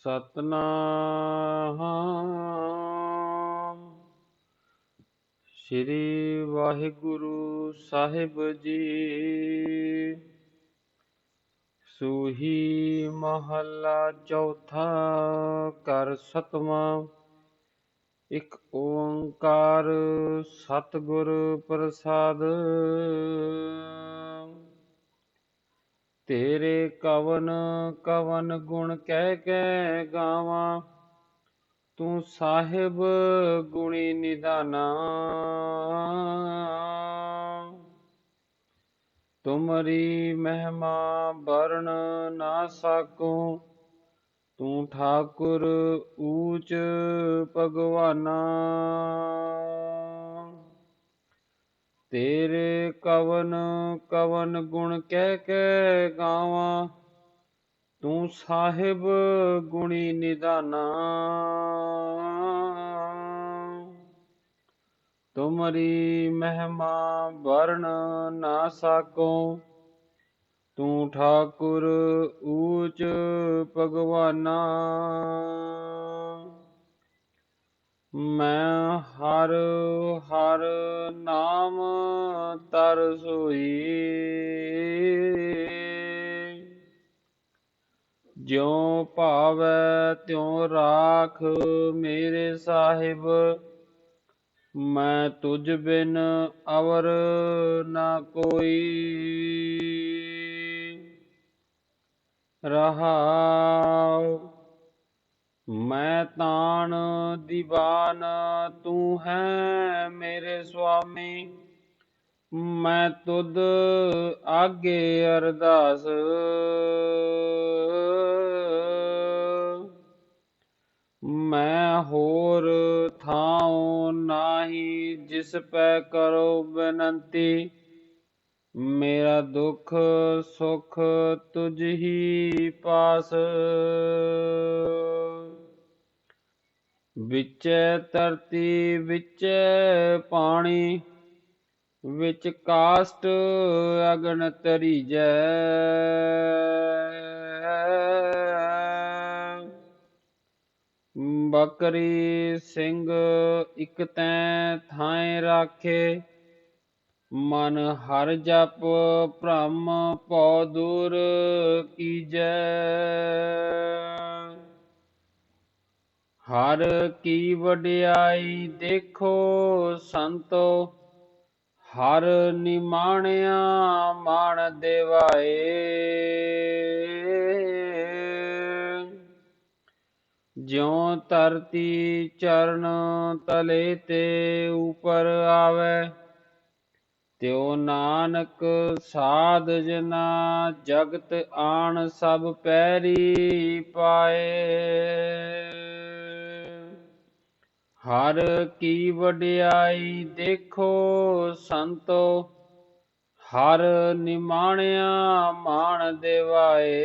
ਸਤਨਾਮ। ਸ੍ਰੀ ਵਾਹਿਗੁਰੂ ਸਾਹਿਬ ਜੀ। ਸੂਹੀ ਮਹੱਲਾ ਚੌਥਾ ਕਰ ਸਤਵਾਂ। ਇੱਕ ਓੰਕਾਰ ਸਤਿਗੁਰ ਪ੍ਰਸਾਦ। ਤੇਰੇ ਕਵਨ ਕਵਨ ਗੁਣ ਕਹਿ ਕੇ ਗਾਵਾਂ। ਤੂੰ ਸਾਹਿਬ ਗੁਣੀ ਨਿਦਾਨਾ ਤੁਮਰੀ ਮਹਿਮਾ ਵਰਣ ਨਾ ਸਕੂ। ਤੂੰ ਠਾਕੁਰ ਊਚ ਭਗਵਾਨਾ। ਤੇਰੇ ਕਵਨ ਕਵਨ ਗੁਣ ਕਹਿ ਕੇ ਗਾਵਾਂ। ਤੂੰ ਸਾਹਿਬ ਗੁਣੀ ਨਿਦਾਨਾ ਤੁਮਰੀ ਮਹਿਮਾ ਵਰਣ ਨਾ ਸਕੋ। ਤੂੰ ਠਾਕੁਰ ਊਚ ਭਗਵਾਨਾ। ਮੈਂ ਹਰ ਹਰ ਨਾਮ ਤਰਸੋਈ ਜਿਉ ਭਾਵੈ ਤਿਉ ਰਾਖ ਮੇਰੇ ਸਾਹਿਬ, ਮੈਂ ਤੁਝ ਬਿਨ ਅਵਰ ਨਾ ਕੋਈ। ਰਹਾਉ ਮੈਂ ਤਾਣ ਦੀਵਾਨ ਤੂੰ ਹੈ ਮੇਰੇ ਸੁਆਮੀ। ਮੈਂ ਤੁਧ ਆਗੇ ਅਰਦਾਸ। ਮੈਂ ਹੋਰ ਥਾਉ ਨਾਹੀ ਜਿਸ ਪੈ ਕਰੋ ਬੇਨੰਤੀ। ਮੇਰਾ ਦੁੱਖ ਸੁਖ ਤੁਝ ਹੀ ਪਾਸ। ਵਿਚੈ ਧਰਤੀ, ਵਿਚੈ ਪਾਣੀ, ਵਿੱਚ ਕਾਸਟ ਅਗਨ ਤਰੀਜੈ ਬਕਰੀ ਸਿੰਘ ਇਕ ਤੈ ਥਾਏ ਰਾਖੇ, ਮਨ ਹਰ ਜਪ ਭ੍ਰਮ ਪਉ ਦੂਰ ਕੀਜੈ। ਹਰ ਕੀ ਵਡਿਆਈ ਦੇਖੋ ਸੰਤੋ, ਹਰ ਨਿਮਾਣਿਆ ਮਾਣ ਦੇਵਾਏ। ਜਿਉ ਧਰਤੀ ਚਰਨ ਤਲੇ ਤੇ ਉਪਰ ਆਵੇ, ਤਿਉ ਨਾਨਕ ਸਾਧ ਜਨਾ ਜਗਤ ਆਣ ਸਭ ਪੈਰੀ ਪਾਏ। ਹਰ ਕੀ ਵਡਿਆਈ ਦੇਖੋ ਸੰਤੋ, ਹਰ ਨਿਮਾਣਿਆ ਮਾਣ ਦੇਵਾਏ।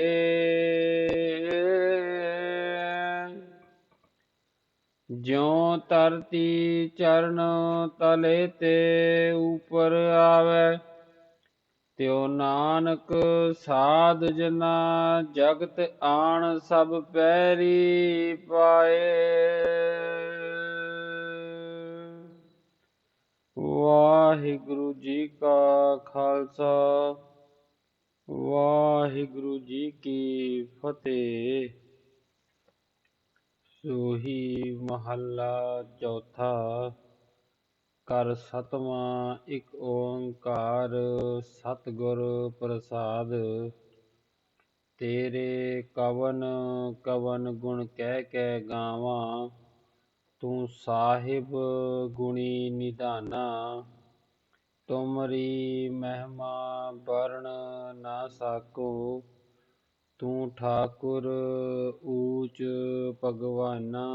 ਜਿਉ ਧਰਤੀ ਚਰਨ ਤਲੇ ਤੇ ਉਪਰ ਆਵੇ, ਤਿਉ ਨਾਨਕ ਸਾਧ ਜਨਾ ਜਗਤ ਆਣ ਸਭ ਪੈਰੀ ਪਾਏ। ਵਾਹਿਗੁਰੂ ਜੀ ਕਾ ਖਾਲਸਾ, ਵਾਹਿਗੁਰੂ ਜੀ ਕੀ ਫਤਿਹ। ਸੋਹੀ ਮਹੱਲਾ ਚੌਥਾ, ਕਰ ਸਤਵਾਂ ਇੱਕ ਓੰਕਾਰ, ਸਤਿਗੁਰ ਪ੍ਰਸਾਦ। ਤੇਰੇ ਕਵਨ ਕਵਨ ਗੁਣ ਕਹਿ ਕੇ ਗਾਵਾਂ ਤੂੰ ਸਾਹਿਬ ਗੁਣੀ ਨਿਧਾਨਾ ਤੁਮਰੀ ਮਹਿਮਾ ਵਰਣ ਨਾ ਸਕੋ ਤੂੰ ਠਾਕੁਰ ਊਚ ਭਗਵਾਨਾ।